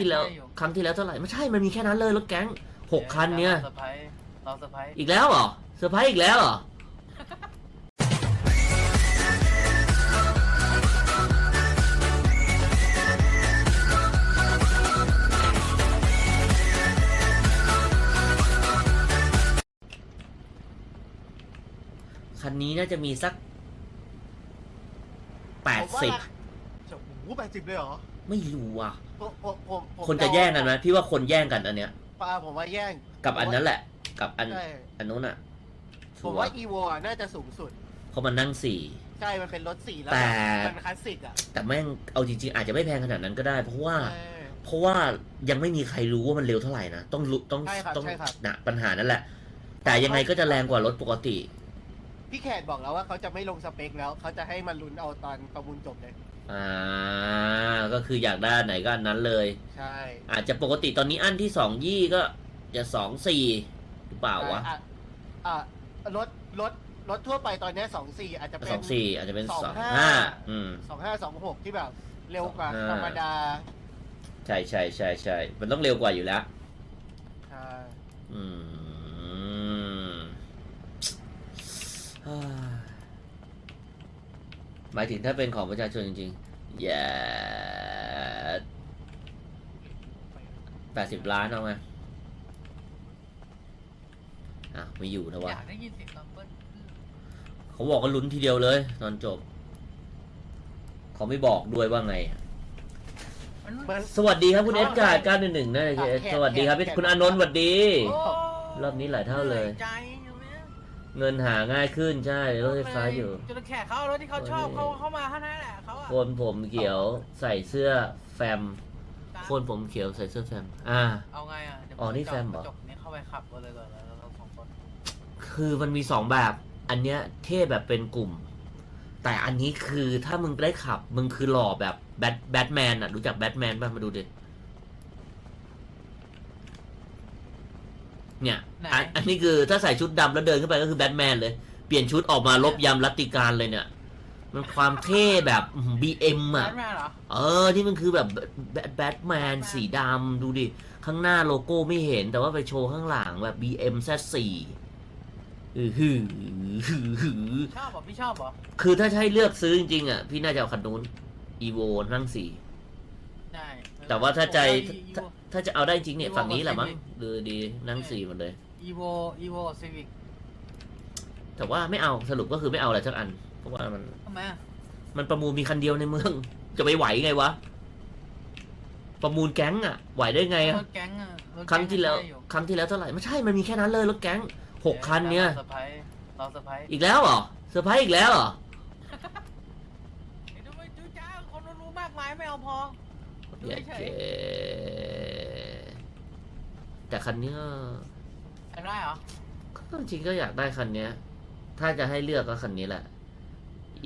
ที่แล้วได้อยู่ ครั้งที่แล้วเท่าไหร่ไม่ใช่มันมีแค่นั้นเลยรถแก๊งหกคันเนี่ยเซอร์ไพรส์เราเซอร์ไพรส์อีกแล้วเหรอเซอร์ไพรส์อีกแล้วเหรอคันนี้น่าจะมีสักแปดสิบโอ้โหแปดสิบเลยเหรอ ไม่รู้อะ ผมผมผมผมคนจะแย่งกันไหมพี่ว่าคนแย่งกันอันเนี้ยปาผมว่าแย่งกับอันนั้นแหละ กับอันใช่อันนู้นอะผมว่าอีโวน่าจะสูงสุดเขามานั่งสี่ ใช่ มันเป็นรถสี่แล้วแต่ มันคลาสสิกอะแต่แม่งเอาจริง ๆ อาจจะไม่แพงขนาดนั้นก็ได้ เพราะว่า เออ เพราะว่ายังไม่มีใครรู้ว่ามันเร็วเท่าไหร่นะต้องรู้ต้องใช่ครับต้องใช่ครับ นะปัญหานั่นแหละ แต่ยังไงก็จะแรงกว่ารถปกติ พี่แขกบอกแล้วว่าเขาจะไม่ลงสเปคแล้ว เขาจะให้มันลุ้นเอาตอนประมูลจบเลย อ่า ก็คืออยากได้อันไหนก็อันนั้นเลย ใช่อาจจะปกติตอนนี้อันที่สองยี่ก็จะสองสี่หรือเปล่าวะ อ่อ่รถรถรถทั่วไปตอนเนี้สองสี่อาจจะเป็สน องสี่อาจจะเป็นสสอองงห้า ห้าอืม สองห้าสองหกที่แบบ เร็วกว่าสองห้าธรรมดาใช่ใช่ใช่ใช่มันต้องเร็วกว่าอยู่แล้ว ใช่อืมฮ่า หมายถึงถ้าเป็นของประชาชนจริงๆอย่าแปดสิบล้านเอาไหมอะไม่อยู่นะอวะยากได้ยินเสียงตอนเบิ้ลเขาบอกก็ลุ้นทีเดียวเลย ตอนจบ เขาไม่บอกด้วยว่าไง มันมันสวัสดีครับคุณเอสการ์ด911นะ สวัสดีครับพี่คุณอานนท์สวัสดีโอ้รอบนี้หลายเท่าเลยหนื่อใจอยู่ เนี่ยเงินหาง่ายขึ้นใช่รถไฟฟ้าอยู่จนแขกเขาเอารถที่เขาชอบเขาเข้ามาเท่านั้นแหละเขาอะคนผมเขียวใส่เสื้อแฟม คนผมเขียวใส่เสื้อแฟม อ่า เอาไงอะเดี๋ยวอ๋อนี่จแฟมเหรอกระจกนี้เข้าไปขับกันเลยก่อนแล้วเราสองคนคือมันมีสองแบบ อันเนี้ยเท่แบบเป็นกลุ่ม แต่อันนี้คือถ้ามึงได้ขับ มึงคือหล่อแบบแบทแบทแมนอะรู้จักแบทแมนป่ะมาดูดิเนี่ย อันอันนี้คือถ้าใส่ชุดดำแล้วเดินขึ้นไปก็คือแบทแมนเลย เปลี่ยนชุดออกมาลบยำรัตติการเลยเนี่ย มันความเท่แบบบีเอ็มแบอะทแมนเหรอ เออที่มันคือแบบแบทแบทแมน สีดำดูดิ ข้างหน้าโลโก้ไม่เห็น แต่ว่าไปโชว์ข้างหลังแบบ BM Z4 อือหือหือหือชอบเหรอพี่ชอบเหรอคือถ้าใช้เลือกซื้อจริงๆอะ พี่น่าจะเอาคันนู้น Evo นั่งสี่ ได้แต่ว่าถ้าใจ ผมถ้าว่าถ้าจะเอาได้จริงเนี่ย Evo ฝั่งนี้แหละมั้งกับ Civic ดูดีนั่งสี่หมดเลย อีโวอีโวซีวิกแต่ว่าไม่เอาสรุปก็คือไม่เอาอะไรสักอัน เพราะว่ามันทำไมอะมันประมูลมีคันเดียวในเมือง จะไปไหวไงวะ ประมูลแก๊งอะไหวได้ไงอะรถแก๊งอะรถครั้งที่แล้วได้อยู่ครั้งที่แล้วเท่าไหร่ไม่ใช่มันมีแค่นั้นเลยรถแก๊งหกคันเนี่ย ราเซอร์ไพรส์เราเซอร์ไพรส์อีกแล้วเหรอเซอร์ไพรส์อีกแล้วเหรอเห็นดูไม่ดูจ้าคนรู้มากมายไม่เอาพอ ดูเย้เฉเจยแต่คันนี้ก็ๆ ได้เหรอ ก็จริงๆก็อยากได้คันเนี้ย ถ้าจะให้เลือกก็คันนี้แหละ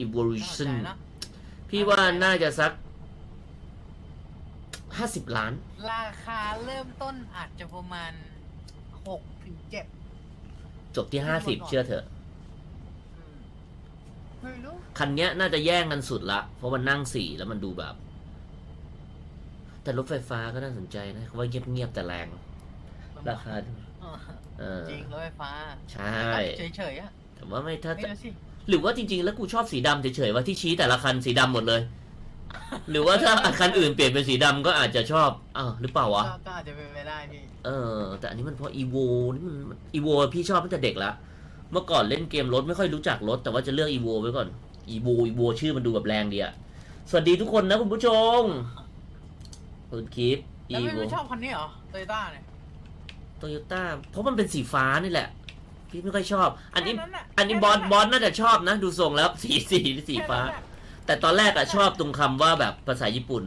Evolution น่าสนใจนะ พี่ว่าน่าจะสักห้าสิบล้าน ราคาเริ่มต้นอาจจะประมาณหกถึงเจ็ด จบที่ห้าสิบเชื่อเถอะ ไม่รู้คันเนี้ยน่าจะแย่งกันสุดละ เพราะมันนั่งสี่แล้วมันดูแบบ แต่รถไฟฟ้าก็น่าสนใจนะว่าเงียบๆแต่แรง ราคาเออเออ จริงรถไฟฟ้าใช่ เฉยๆอะแต่ว่าไม่ถ้า ไม่รู้สิ หรือว่าจริงๆ แล้วกูชอบสีดำเฉยๆว่าที่ชี้แต่ละคันสีดำหมดเลย หรือว่าถ้าคันอื่นเปลี่ยนเป็นสีดำก็อาจจะชอบอ้าวหรือเปล่าวะ ก็ก็อาจจะเป็นไปได้พี่เออ แต่อันนี้มันเพราะอีโวนี่มันอีโวพี่ชอบตั้งแต่เด็กละ เมื่อก่อนเล่นเกมรถไม่ค่อยรู้จักรถ แต่ว่าจะเลือกอีโวไว้ก่อนอีโวอีโวชื่อมันดูแบบแรงดีอะสวัสดีทุกคนนะคุณผู้ชมคุณคลิปแล้วอีไม่โวไม่ชอบคันนี้เหรอโตโยต้าเนี่ย โตโยต้าเพราะมันเป็นสีฟ้านี่แหละ พี่ไม่ค่อยชอบ อันนี้ แค่ะอันนี้บอสบอสน่าจะชอบนะ ดูทรงแล้วสีสีสีฟ้า แค่นั้นน่ะแต่ตอนแรกอะชอบตรงคำว่าแบบภาษาญี่ปุ่น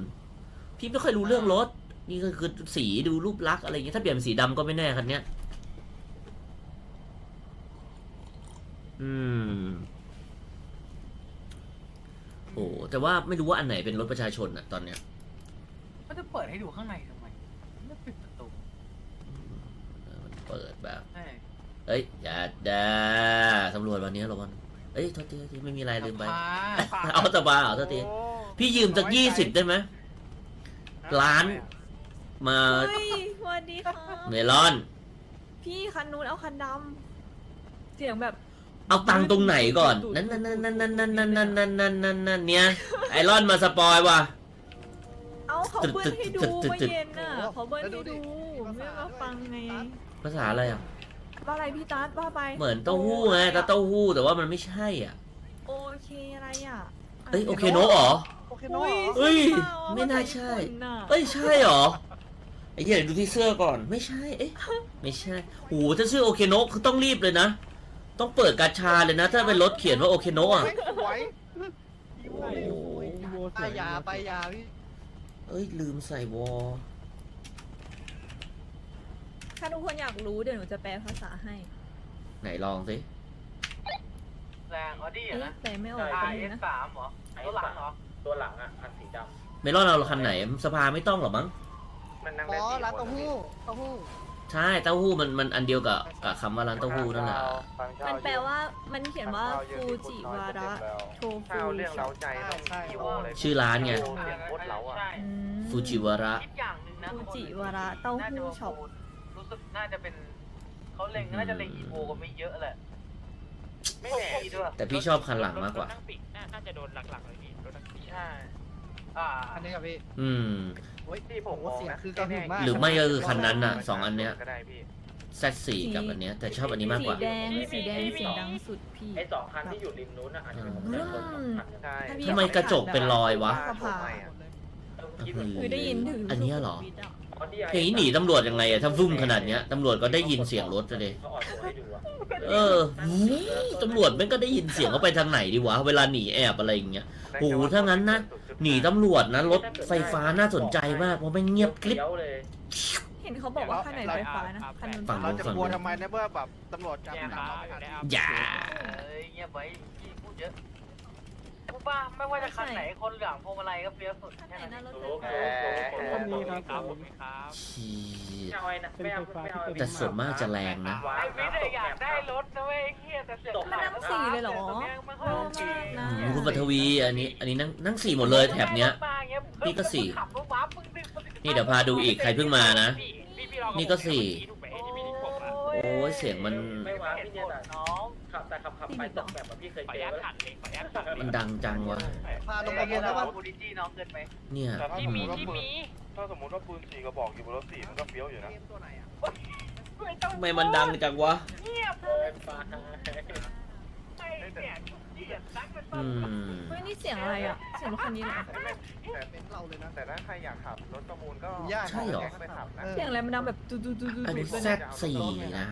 พี่ไม่ค่อยรู้เรื่องรถ นี่ก็คือสีดูรูปลักษณ์อะไรอย่างเงี้ยถ้าเปลี่ยนเป็นสีดำก็ไม่แน่คันเนี้ยอืม โอ้แต่ว่าไม่รู้ว่าอันไหนเป็นรถประชาชนอะตอนเนี้ยมันจะเปิดให้ดูข้างในทำไมไม่ปิดประตู เออมันเปิดแบบใช่เอ้ยอย่าด่าตำรวจวันนี้ระวังเอ้ยโทษทีโทษทีไม่มีอะไรลืมไปพาเอาตะบาเอาโทษทีพี่ยืมสักยี่สิบได้ไหมล้าน มาเฮ้ยสวัสดีค่ะเมลอน พี่คันนู้นเอาคันดำเสียงแบบ เอาตังค์ตรงไหนก่อน นั่นนั่นนั่นนั่นนั่นนั่นนั่นนั่นนั่นนั่นนั่นเนี่ยไอรอนมาสปอยว่ะเอาเขาเบิ้ลให้ดูตึ๊ดตึ๊ดตึ๊ดเมื่อเย็นน่ะเขาเบิ้ลให้ดูไม่มาฟังไง ภาษาอะไรอะ ว่าอะไรพี่ตั๊ดว่าไปเหมือนเต้าหู้ไงแต่เต้าหู้แต่ว่ามันไม่ใช่อะโอเคอะไรอะเอ้ยโอเคโนะเหรอ โอเคโน่อุ้ยเอ้ยใช่เปล่าไม่น่าใช่ภษญี่ปุ่นน่ะเอ้ยใช่เหรอไอ้เหี้ยเดี๋ยวดูที่เสื้อก่อนไม่ใช่เอ๊ะไม่ใช่โอ้โหถ้าชื่อโอเคโนะคือต้องรีบเลยนะ ต้องเปิดกาชาเลยนะ ถ้าเป็นรถเขียนว่าโอเคโนะอะไม่สวยโอ้โหไปยาไปยาพี่เอ้ยลืมใส่วอล ถ้าทุกคนอยากรู้เดี๋ยวหนูจะแปลภาษาให้ไหนลองสิแรงออดี้เอ๊ะนะแปลไม่ออกไอเลยเอสนะสามเหรอตัวหลังเหรอตัวหลังอะคันสีดเมลอนเอาคันไหนสภาไม่ต้องหรอมั้งำมันนั่งอ๋ได้อสี่ร้านคเต้าหู้เต้าหู้ใช่เต้าหู้มันมันอันเดียวกับกับคำว่าร้านเต้าหู้นั่นแหละมันแปลว่ามันเขียนว่าฟูจิวาระโทถ้าฟูเอาเรื่องเล้าใจต้องอีโวเลยชื่อร้านไงอีโวเสียงโคตรเล้าอะ ใช่อืมฟูจิวาระ คิดอย่างหนึ่งนะฟูจิวาระเต้าหู้ช็อป รู้สึกน่าจะเป็นเขาเล็งน่าจะเล็งอีโวกันไม่เยอะแหละ ไม่แน่ด้วยแต่พี่ชอบคันหลังมากกว่ารถนั่งปิดน่าจะโดนหลักๆเลยพี่รถนั่งปิดใช่อ่าอันนี้ครับพี่อืมโอ้ยที่ผมโอ้เสียงคือกระหึ่มมาก หรือไม่ก็คือคันนั้นน่ะสองอันเนี้ย ก็ได้พี่ แซดสี่กับอันเนี้ย แต่ชอบอันนี้มากกว่า สีแดงสีแดงเสียงดังสุดพี่ ไอ้สองคันที่อยู่ริมนู้นน่ะอาจจะเป็นของอืแต่คนสองมคันใช่ถ้าพี่ทำไมกระจกเป็นรอยวะสภาคือได้ยินถึงอันเนี้ยเหรอสุขุมวิทะ เพลงนี้หนีตำรวจยังไงอะถ้าวุ่มขนาดเนี้ยตำรวจก็ได้ยินเสียงรถเลยเขาออกตัวให้ดูอะเออวู้ตำรวจแม่งก็ได้ยินเสียงเขาไปทางไหนดีวะเวลาหนีแอบอะไรอย่างเงี้ยโอ้โหถ้างั้นนะหนีตำรวจนะรถไฟฟ้าน่าสนใจมากเพราะไม่งเงียบกริบเลี้ยวเลยเห็นเขาบอกว่าคันไหนไฟฟ้านะคันนู้นฝั่งเราจะกลัวทำไมนะเมื่อแบบตำรวจจับจับเราไม่ทันอย่าเอ้ยเงียบไว้พี่พูดเยอะ พูดบ้าไม่ว่าจะคันไหนคนเหลืองพวงมาลัยก็เฟี้ยวสุดคันแค่ไหนนั้นนะรถโอ้ไฟโหฟ้าคนนี้ครับผมครับชีดไม่เอาไอ้นะไม่เอาไม่เอาแต่ส่วนมากจะแรงนะไอ้วิทย์อะอยากได้รถนะเว้ยเฮียแต่เสือกมันนั่งสี่เลยเหรอตรงนี้ยไม่ค่อยโล่โอเคมากนะอืมคุณปฐวีอันนี้ อันนี้นั่งนั่งสี่หมดเลยแถบเนี้ยนี่ก็สี่ขับรถบัสมึงดึงมึงดึงนี่เดี๋ยวพาดูอีกใครเพิ่งมานะ นี่ก็สี่ โอ้ยเสียงมัน ไม่ว้าพี่เนี่ยแต่น้องขับแต่ขับขับไปตกแบบพี่เคยเจอแล้วมันดังจังวะ พาลงไอ้ไปเงี้ยแล้นะวว่าบูดิจี้น้องเกินไปเนี่ย แต่ถ้าที่สมมมีติว่าที่ปืนมีถ้าสมมติว่าปืนสี่กระบอกอยู่บนรถสี่มันก็เฟี้ยวอยู่นะตัวไหนอะทำไมมันดังจังวะ เงียบเดินไปไอ้เสียงเสียงดังเป็น อืมเฮ้ยนี่เสียงอะไรอะ เสียงรถคันนี้เหรอแต่เป็นเราเลยนะแต่ถ้าใครอยากขับรถประมูลก็ยากใช่เหรอแก๊งไปขับนะเสียงอะไรมันดังแบบดูดูดูดูอันนี้ดูแซดสี่นะ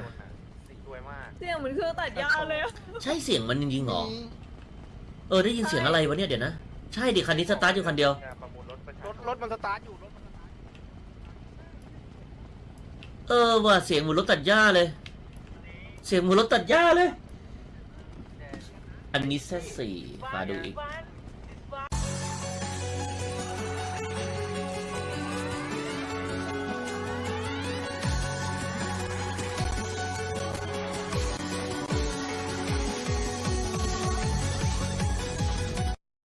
สี่รวยมากเสียงเหมือนเครื่องตัดหญ้าเลยอะใช่เสียงมันจริงๆเหรอ เออได้ยินเสียงอะไรวะเนี่ยเดี๋ยวนะ ใช่ดิคันนี้สตาร์ทอยู่คันเดียวเนี่ยประมูลรถประชารชถนรถมันสตาร์ทอยู่รถมันสตาร์ทเออว่ะเสียงเหมือนรถตัดหญ้าเลย เสียงเหมือนรถตัดหญ้าเลย อันนี้เซตสี่มาดูอีก